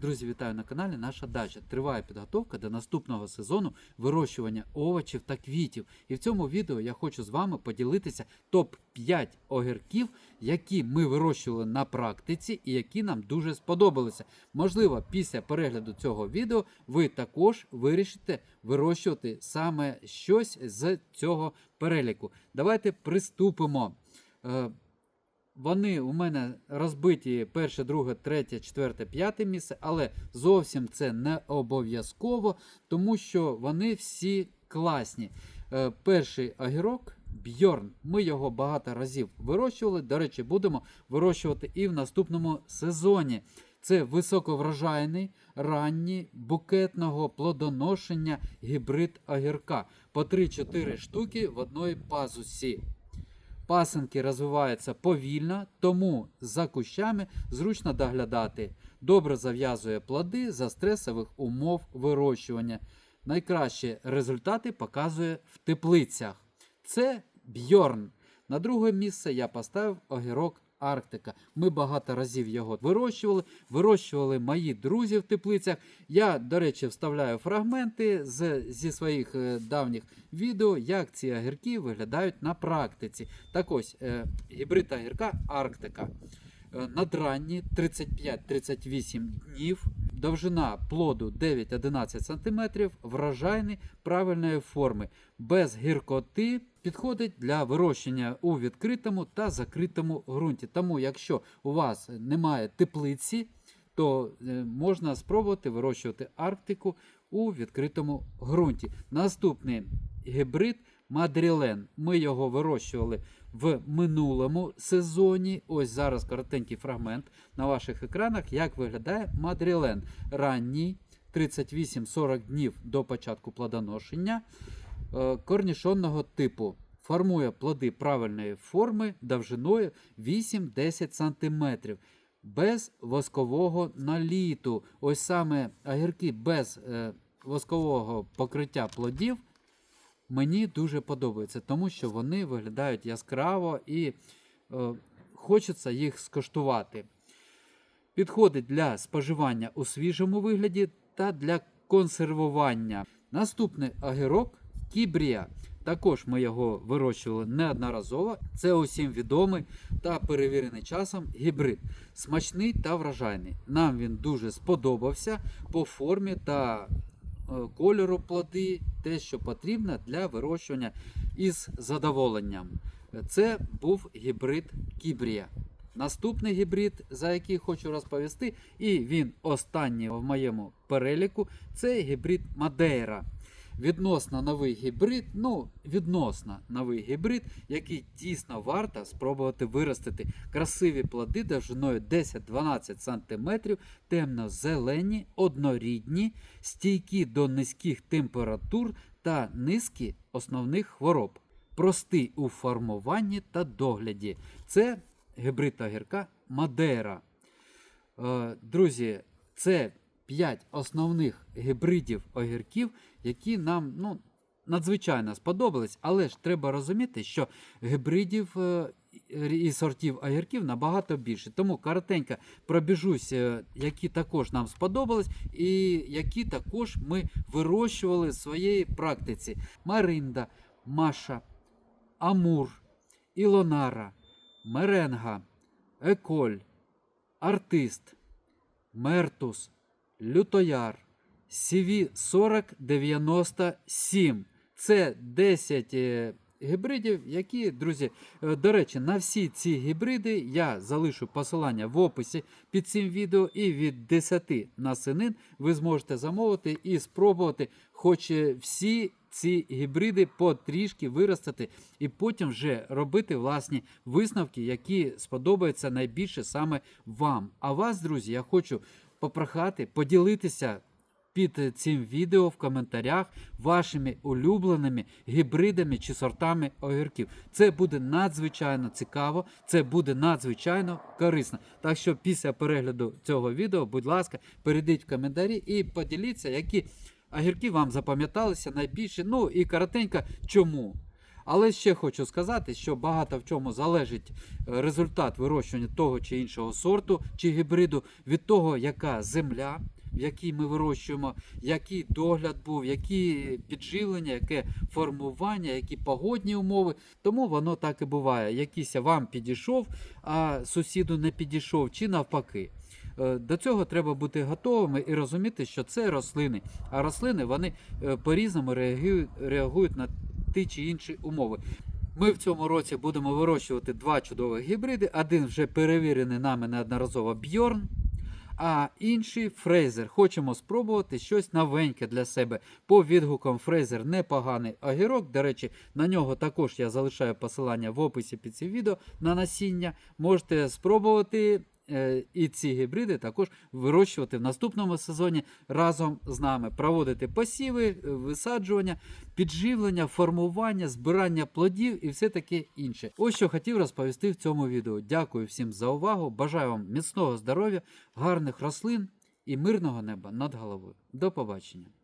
Друзі, вітаю на каналі Наша Дача. Триває підготовка до наступного сезону вирощування овочів та квітів. І в цьому відео я хочу з вами поділитися топ-5 огірків, які ми вирощували на практиці і які нам дуже сподобалися. Можливо, після перегляду цього відео ви також вирішите вирощувати саме щось з цього переліку. Давайте приступимо. Вони у мене розбиті перше, друге, третє, четверте, п'яте місце, але зовсім це не обов'язково, тому що вони всі класні. Е, перший огірок Бьорн. Ми його багато разів вирощували. До речі, будемо вирощувати і в наступному сезоні. Це високоврожайний, ранній, букетного плодоношення гібрид огірка. По 3-4 штуки в одної пазусі. Пасинки розвиваються повільно, тому за кущами зручно доглядати. Добре зав'язує плоди за стресових умов вирощування. Найкращі результати показує в теплицях. Це Бьорн. На друге місце я поставив огірок Арктика. Ми багато разів його вирощували. Вирощували мої друзі в теплицях. Я, до речі, вставляю фрагменти з, зі своїх е, давніх відео, як ці агірки виглядають на практиці. Так ось, е, гібрид агірка Арктика. Е, Надранні 35-38 днів, довжина плоду 9-11 см, врожайний правильної форми, без гіркоти, підходить для вирощення у відкритому та закритому ґрунті. Тому, якщо у вас немає теплиці, то е, можна спробувати вирощувати Арктику у відкритому ґрунті. Наступний гібрид Мадрілен. Ми його вирощували в минулому сезоні. Ось зараз коротенький фрагмент на ваших екранах, як виглядає Мадрілен. Ранній 38-40 днів до початку плодоношення е, корнішонного типу. Формує плоди правильної форми довжиною 8-10 см. Без воскового наліту. Ось саме огірки без е, воскового покриття плодів мені дуже подобаються, тому що вони виглядають яскраво і е, хочеться їх скоштувати. Підходить для споживання у свіжому вигляді та для консервування. Наступний огірок Кібрія. Також ми його вирощували неодноразово. Це усім відомий та перевірений часом гібрид. Смачний та вражайний. Нам він дуже сподобався по формі та кольору плоди, те, що потрібно для вирощування із задоволенням. Це був гібрид Кібрія. Наступний гібрид, за який хочу розповісти, і він останній в моєму переліку, це гібрид Мадейра. Відносно новий гібрид, ну, відносно новий гібрид, який дійсно варто спробувати виростити. Красиві плоди довжиною 10-12 см, темно-зелені, однорідні, стійкі до низьких температур та низки основних хвороб. Простий у формуванні та догляді. Це гібрид огірка Мадейра. Е, Друзі, це 5 основних гібридів огірків, які нам ну, надзвичайно сподобались. Але ж треба розуміти, що гібридів е, і сортів огірків набагато більше. Тому коротенько пробіжусь, е, які також нам сподобались, і які також ми вирощували в своїй практиці: Маринда, Маша, Амур, Ілонара, Меренга, Еколь, Артист, Мертус, Лютояр, CV 4097. Це 10 е, гібридів, які, друзі, е, до речі, на всі ці гібриди я залишу посилання в описі під цим відео. І від 10 насенин ви зможете замовити і спробувати, хоч е, всі ці гібриди потрішки виростити, і потім вже робити власні висновки, які сподобаються найбільше саме вам. А вас, друзі, я хочу попрохати поділитися під цим відео в коментарях вашими улюбленими гібридами чи сортами огірків. Це буде надзвичайно цікаво, це буде надзвичайно корисно. Так що після перегляду цього відео, будь ласка, перейдіть в коментарі і поділіться, які огірки вам запам'яталися найбільше. Ну і коротенько, чому. Але ще хочу сказати, що багато в чому залежить е, результат вирощування того чи іншого сорту чи гібриду від того, яка земля, в якій ми вирощуємо, який догляд був, які підживлення, яке формування, які погодні умови. Тому воно так і буває. Якийсь вам підійшов, а сусіду не підійшов, чи навпаки. Е, До цього треба бути готовими і розуміти, що це рослини. А рослини вони е, по-різному реагують, реагують на ті чи інші умови. Ми в цьому році будемо вирощувати два чудових гібриди. Один вже перевірений нами неодноразово Бьорн, а інший Фрейзер. Хочемо спробувати щось новеньке для себе. По відгукам Фрейзер непоганий огірок. До речі, на нього також я залишаю посилання в описі під цим відео на насіння. Можете спробувати. Е, І ці гібриди також вирощувати в наступному сезоні разом з нами, проводити посіви, е, висаджування, підживлення, формування, збирання плодів і все таке інше. Ось що хотів розповісти в цьому відео. Дякую всім за увагу. Бажаю вам міцного здоров'я, гарних рослин і мирного неба над головою. До побачення!